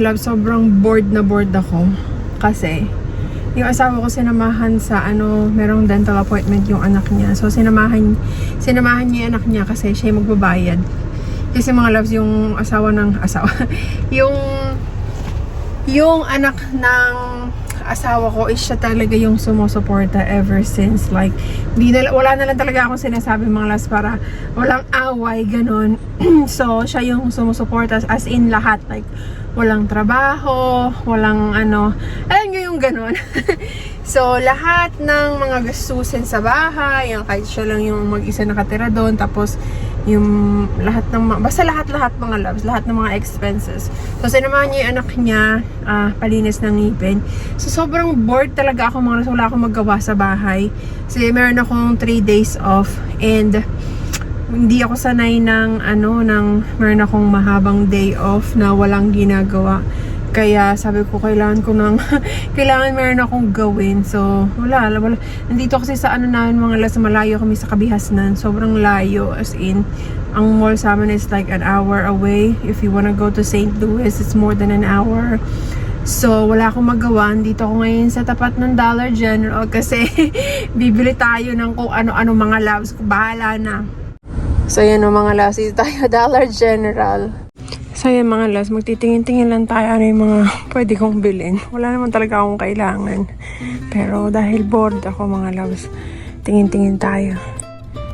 Love, sobrang bored na bored ako. Kasi, yung asawa ko sinamahan sa ano, merong dental appointment yung anak niya. So sinamahan, sinamahan niya yung anak niya kasi siya yung magbabayad. Kasi mga loves, yung asawa ng asawa, yung yung anak ng asawa ko is siya talaga yung sumusuporta ever since. Like di na, wala na lang talaga akong sinasabi mga las para walang away ganun. So siya yung sumusuporta as in lahat. Like walang trabaho walang ano. Alam nyo yung ganun. So lahat ng mga gastusin sa bahay yung kahit siya lang yung mag-isa nakatira doon tapos yung lahat ng mga, basta lahat-lahat mga loves, lahat ng mga expenses. So, sinamahan niya yung anak niya, ah, palinis ng ngipin. So, sobrang bored talaga ako mga wala akong magawa sa bahay. Kasi meron akong 3 days off and hindi ako sanay ng ano, ng meron akong mahabang day off na walang ginagawa. Kaya sabi ko, kailangan ko ng, kailangan meron akong gawin. So, wala, wala. Nandito kasi sa ano namin mga las, malayo kami sa Kabihasnan. Sobrang layo, as in. Ang mall sa amin is like an hour away. If you wanna go to St. Louis, it's more than an hour. So, wala akong magawa. Dito ako ngayon sa tapat ng Dollar General kasi bibili tayo ng kung ano-ano mga loves. Bahala na. So, yan o mga loves. Dito tayo Dollar General. So mga las, magtitingin-tingin lang tayo ano yung mga pwede kong bilhin. Wala naman talaga akong kailangan. Pero dahil bored ako mga loves, tingin-tingin tayo.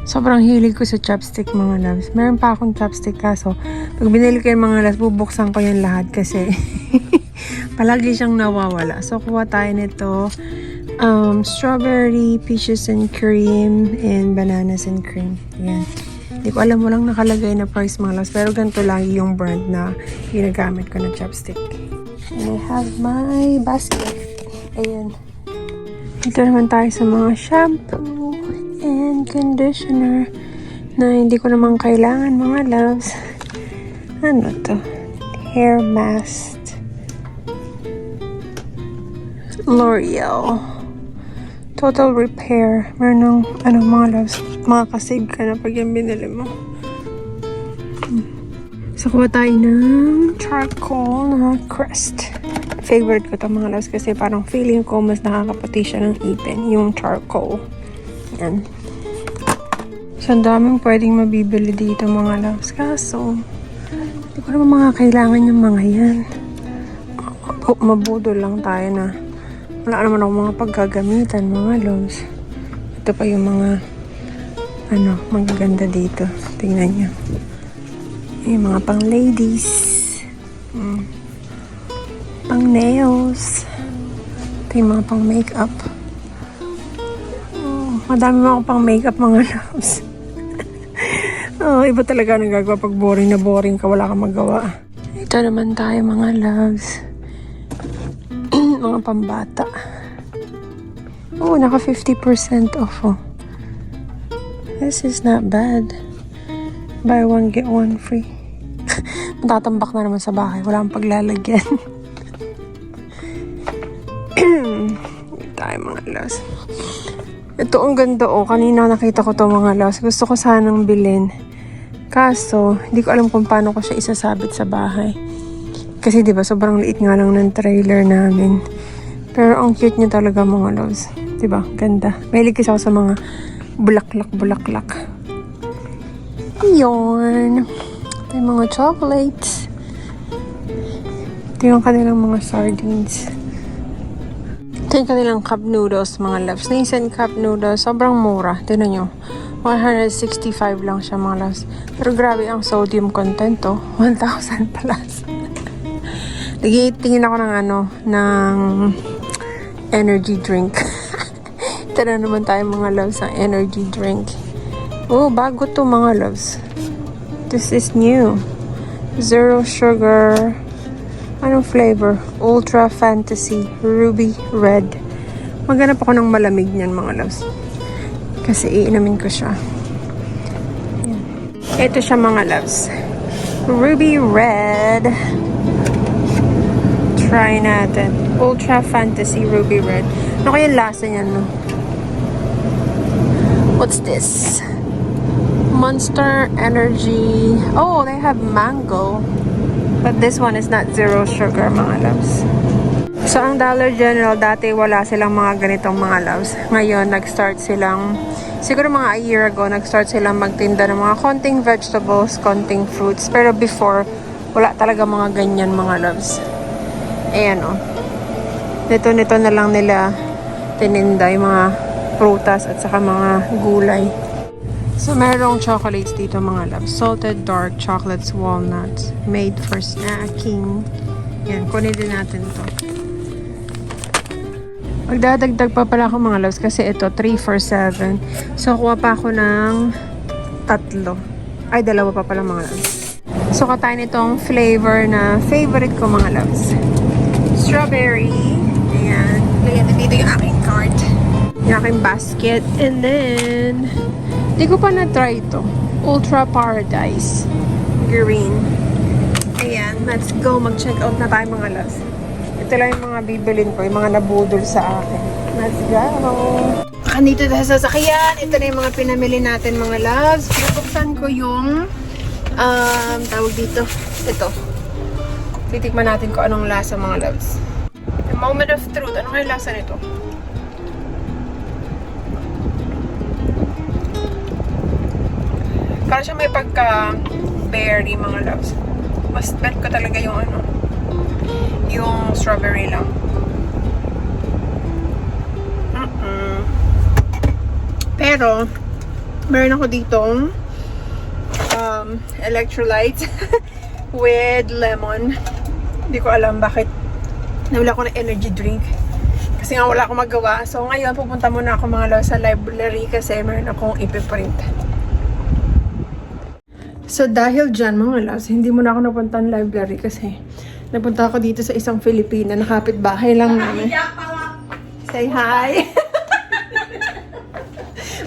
Sobrang hilig ko sa chopstick mga loves. Meron pa akong chopstick kaso pag binili ko yung mga loves, bubuksan ko yan lahat kasi palagi siyang nawawala. So kuha tayo nito um, strawberry, peaches and cream, and bananas and cream. Yan. Hindi ko alam mo lang nakalagay na price mga loves. Pero ganito lagi yung brand na ginagamit ko na chopstick. And I have my basket. Ayan. Dito naman tayo sa mga shampoo and conditioner na hindi ko naman kailangan mga loves. Ano to? Hair mask. L'Oreal. Total repair. Meron ano, mga loves, makakasave ka na pag yan binili mo. Hmm. So, kuha tayo ng charcoal na crest. Favorite ko to mga loves kasi parang feeling ko mas nakakaputi siya ng ipin, yung charcoal. Yan. So, ang daming pwedeng mabibili dito mga loves. Kaso, hindi ko naman mga kailangan yung mga yan. Mabudol lang tayo na wala naman ako mga paggagamitan, mga loves. Ito pa yung mga, ano, magaganda dito. Tingnan nyo. Yung mga pang ladies. Mm. Pang nails. Ito yung mga pang makeup. Oh, madami mga pang makeup, mga loves. oh, iba talaga nagagawa pag boring na boring ka, wala kang magawa. Ito naman tayo, mga loves mga pambata. Oh, naka 50% off oh. This is not bad. Buy one, get one free. Matatambak na naman sa bahay. Wala akong paglalagyan. tayo mga las. Ito ang ganda oh. Kanina nakita ko to mga las. Gusto ko sanang bilhin. Kaso, hindi ko alam kung paano ko siya isasabit sa bahay. Kasi 'di ba sobrang liit nga lang ng trailer namin. Pero ang cute niya talaga mga loves. 'Di ba? Ganda. Mahilig kasi ako sa mga bulaklak bulaklak. Yun. Ito yung mga chocolates. Ito yung kanilang mga sardines. Ito yung kanilang cup noodles, mga loves. Nascent cup noodles. Sobrang mura. Tignan nyo. 165 lang siya, mga loves. Pero grabe ang sodium content, oh. 1,000 plus. Nagtitingin ako ng ano, ng energy drink. Tara naman tayo mga loves ng energy drink. Oh, bago to mga loves. This is new. Zero sugar. Anong flavor? Ultra Fantasy Ruby Red. Maghanap ako ng malamig niyan mga loves. Kasi iinamin ko siya. Yan. Ito siya mga loves. Ruby Red try natin. Ultra Fantasy Ruby Red. Ano kaya lasa niyan, no? What's this? Monster Energy. Oh, they have mango. But this one is not zero sugar, mga loves. So, ang Dollar General, dati wala silang mga ganitong mga loves. Ngayon, nag-start silang, siguro mga a year ago, nag-start silang magtinda ng mga konting vegetables, konting fruits. Pero before, wala talaga mga ganyan mga loves. Ayan o. Nito-nito na lang nila tininda yung mga prutas at saka mga gulay. So, merong chocolates dito mga loves. Salted dark chocolates walnuts. Made for snacking. Yan, kunin din natin to. Magdadagdag pa pala ako mga loves kasi ito 3 for 7. So, kuha pa ako ng tatlo. Ay, dalawa pa pala mga loves. So, katayin itong flavor na favorite ko mga loves. Strawberry. Ayan. Din dito yung aking cart. Yung aking basket. And then, di ko pa na-try ito. Ultra Paradise. Green. Ayan. Let's go. Mag-check out na tayo mga loves. Ito lang yung mga bibilin ko, yung mga nabudol sa akin. Let's go! Nandito tayo sa sasakyan. Ito na yung mga pinamili natin mga loves. Bubuksan ko yung um, tawag dito. Ito. Titikman natin kung anong lasa mga loves. The moment of truth. Ano kaya lasa nito? Para siya may pagka berry mga loves. Mas bet ko talaga yung ano, yung strawberry lang. Mm-mm. Pero, meron ako ditong um, electrolytes with lemon. Hindi ko alam bakit nawala ko ng energy drink. Kasi nga wala akong magawa. So ngayon, pupunta muna ako mga law sa library kasi meron akong ipiprint. So dahil dyan mga loves, hindi muna ako napunta ng library kasi napunta ako dito sa isang Filipina na kapit-bahay lang namin. Say hi!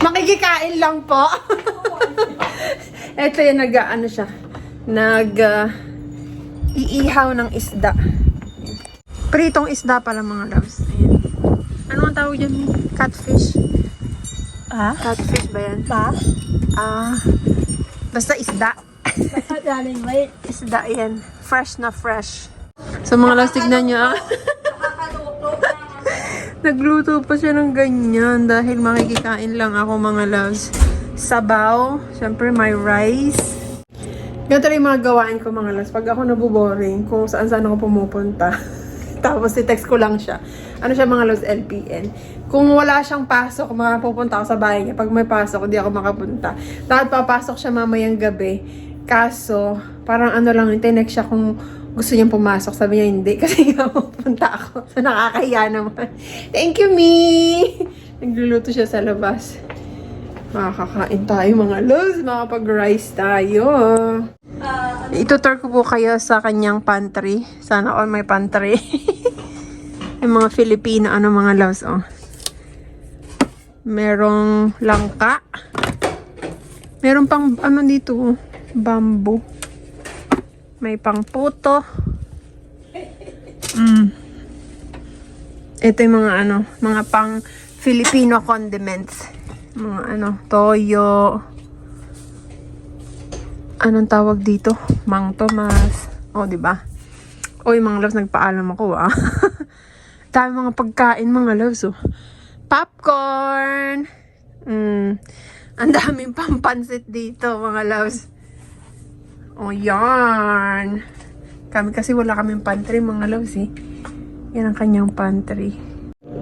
Makikikain lang po. Ito yung nag, ano siya, nag, uh, iihaw ng isda. Pritong isda pala mga loves. Ayan. Ano ang tawag dyan? Catfish? Ah? Catfish ba yan? Ba? Ah, basta isda. Bakit galing wait? Isda yan. Fresh na fresh. So mga loves, tignan nyo ah. Nagluto pa siya ng ganyan dahil makikikain lang ako mga loves. Sabaw, syempre may rice. Ganito rin mga gawain ko mga loves. Pag ako nabuboring, kung saan saan ako pumupunta. Tapos i-text ko lang siya. Ano siya mga loves LPN. Kung wala siyang pasok, makapupunta ako sa bahay niya. Pag may pasok, hindi ako makapunta. Tapos papasok siya mamayang gabi. Kaso, parang ano lang, tinext siya kung gusto niyang pumasok. Sabi niya hindi kasi nga pupunta ako. So nakakahiya naman. Thank you, me! Nagluluto siya sa labas. Makakakain tayo mga loves. Makapag-rice tayo. Itutur ko po kayo sa kanyang pantry. Sana all may pantry. Yung mga Filipino, ano mga loves, oh. Merong langka. Meron pang, ano dito, oh, bamboo. May pang puto. Mm. Ito yung mga ano, mga pang Filipino condiments. Mga ano, toyo. Anong tawag dito? Mang Tomas. O, oh, di ba? Oy, mga loves, nagpaalam ako, ah. Dami mga pagkain, mga loves, oh. Popcorn! Mm. Ang daming pampansit dito, mga loves. O, oh, yarn. Kami kasi wala kaming pantry, mga loves, eh. Yan ang kanyang pantry.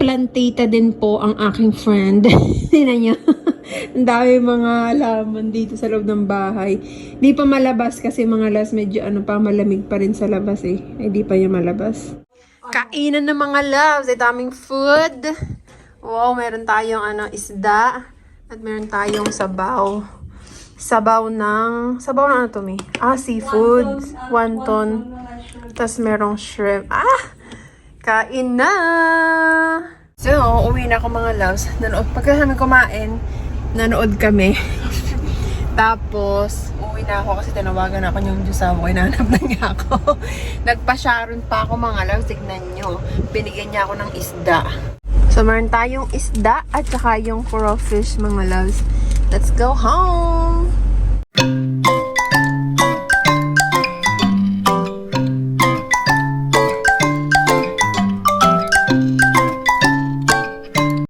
Plantita din po ang aking friend. Tingnan niyo. Ang dami mga halaman dito sa loob ng bahay. Di pa malabas kasi mga las medyo ano pa malamig pa rin sa labas eh. Ay di pa yung malabas. Kainan ng mga loves. Ay daming food. Wow, meron tayong ano isda. At meron tayong sabaw. Sabaw ng... Sabaw ng ano to, May? Ah, seafood. Wonton. Tapos merong shrimp. Ah! Kain na! So, uwi na ako mga loves. Nanood, pagka namin kumain, nanood kami. Tapos, uwi na ako kasi tinawagan ako yung Diyos mo. Hinanap na niya ako. Nagpa-sharon pa ako mga loves. Tignan nyo. Binigyan niya ako ng isda. So, meron tayong isda at saka yung crawfish mga loves. Let's go home!